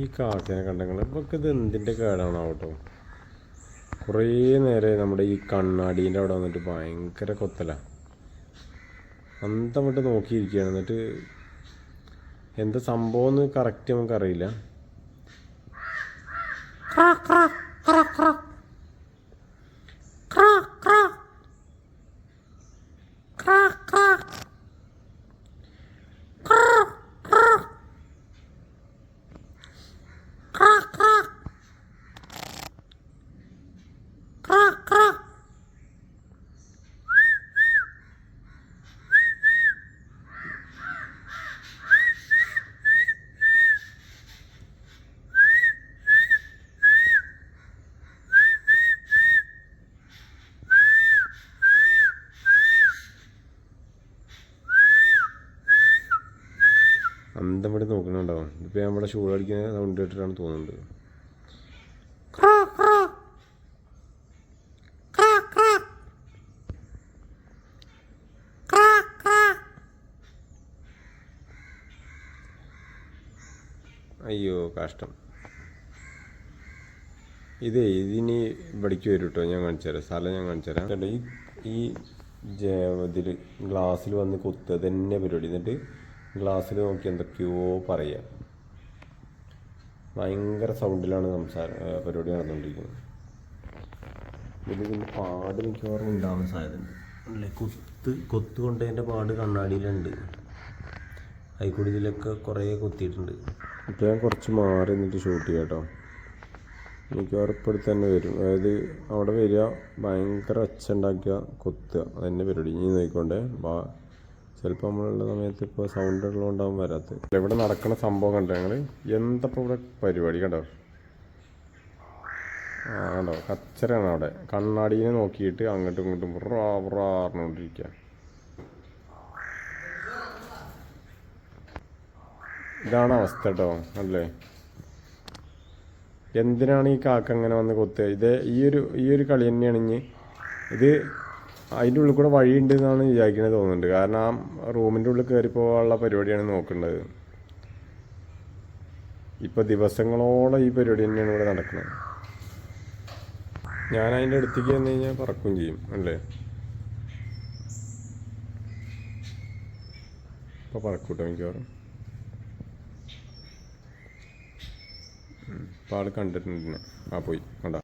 ഈ കാക്കേനെ കണ്ടങ്ങൾ ഇവർക്ക് ഇത് എന്തിന്റെ കേടാണ് കേട്ടോ കുറേ നേരം നമ്മുടെ ഈ കണ്ണാടീന്റെ അവിടെ വന്നിട്ട് ഭയങ്കര കൊത്തല. അന്തം വിട്ട് നോക്കിയിരിക്കുകയാണ്. എന്നിട്ട് എന്താ സംഭവം എന്ന് കറക്റ്റ് നമുക്കറിയില്ല അന്തം വിട്ട് നോക്കുന്നുണ്ടാവും. ഇതിപ്പോൾ നമ്മുടെ ഷൂ അടിക്കുന്ന സൗണ്ട് കേട്ടിട്ടാണ് തോന്നുന്നത്. അയ്യോ കഷ്ടം. ഇതേ ഇതിനി ഇവിടേക്ക് വരും കേട്ടോ ഞാൻ കാണിച്ചു തരാം. സ്ഥലം ഞാൻ കാണിച്ചു തരാം. ഈ ഈ ഇതിൽ ഗ്ലാസ്സിൽ വന്ന് കുത്തുക തന്നെ പരിപാടി. എന്നിട്ട് ഗ്ലാസ്സിൽ നോക്കി എന്തൊക്കെയോ പറയുക ഭയങ്കര സൗണ്ടിലാണ് സംസാരം പരിപാടി നടന്നുകൊണ്ടിരിക്കുന്നത് ഇതിൽ ഇതിന്റെ പാട് മിക്കവാറും ഉണ്ടാവാൻ സാധ്യതയുണ്ട് അല്ലേ? കൊത്ത് കൊത്ത് കൊണ്ടതിന്റെ പാട് കണ്ണാടിയിലുണ്ട്. അതിൽക്കൂടി ഇതിലൊക്കെ കുറേ കൊത്തിയിട്ടുണ്ട്. ഇപ്പോൾ ഞാൻ കുറച്ച് മാറി നിന്നിട്ട് ഷൂട്ട് ചെയ്യാം കേട്ടോ മിക്കവാറും ഇപ്പോൾ തന്നെ വരും. അതായത് അവിടെ വരിക ഭയങ്കര ഒച്ച ഉണ്ടാക്കുക കൊത്തുക. അതന്നെ പരിപാടി. ഇനി നോക്കിക്കൊണ്ടേ. ചിലപ്പോൾ നമ്മളുള്ള സമയത്ത് ഇപ്പോൾ സൗണ്ട് ഉള്ളതുകൊണ്ടാവും വരാത്തത്. ഇവിടെ നടക്കുന്ന സംഭവം കണ്ടോ ഞങ്ങൾ എന്തപ്പോൾ ഇവിടെ പരിപാടി കണ്ടോ? ആ കണ്ടോ? കച്ചറാണ് അവിടെ. കണ്ണാടീനെ നോക്കിയിട്ട് അങ്ങോട്ടും ഇങ്ങോട്ടും റാ റാ പറഞ്ഞുകൊണ്ടിരിക്കുക ഇതാണ് അവസ്ഥ കേട്ടോ അല്ലേ? എന്തിനാണ് ഈ കാക്ക അങ്ങനെ വന്ന് കൊത്തുക? ഇത് ഈ ഒരു ഈ ഒരു കളി തന്നെയാണ് ഇനി. ഇത് അതിന്റെ ഉള്ളിൽ കൂടെ വഴിയുണ്ട് എന്നാണ് വിചാരിക്കുന്നത് തോന്നുന്നുണ്ട്. കാരണം ആ റൂമിന്റെ ഉള്ളിൽ കയറി പോകാനുള്ള പരിപാടിയാണ് നോക്കേണ്ടത് ഇപ്പോൾ ദിവസങ്ങളോളം ഈ പരിപാടി തന്നെയാണ് ഇവിടെ നടക്കുന്നത്. ഞാൻ അതിന്റെ അടുത്തേക്ക് വന്നു കഴിഞ്ഞാൽ പറക്കുകയും ചെയ്യും അല്ലേ? ഇപ്പോൾ പറക്കൂട്ടോ മിക്കവാറും. ഇപ്പോൾ ആൾ കണ്ടിട്ടുണ്ട്. ആ പോയി. കണ്ട?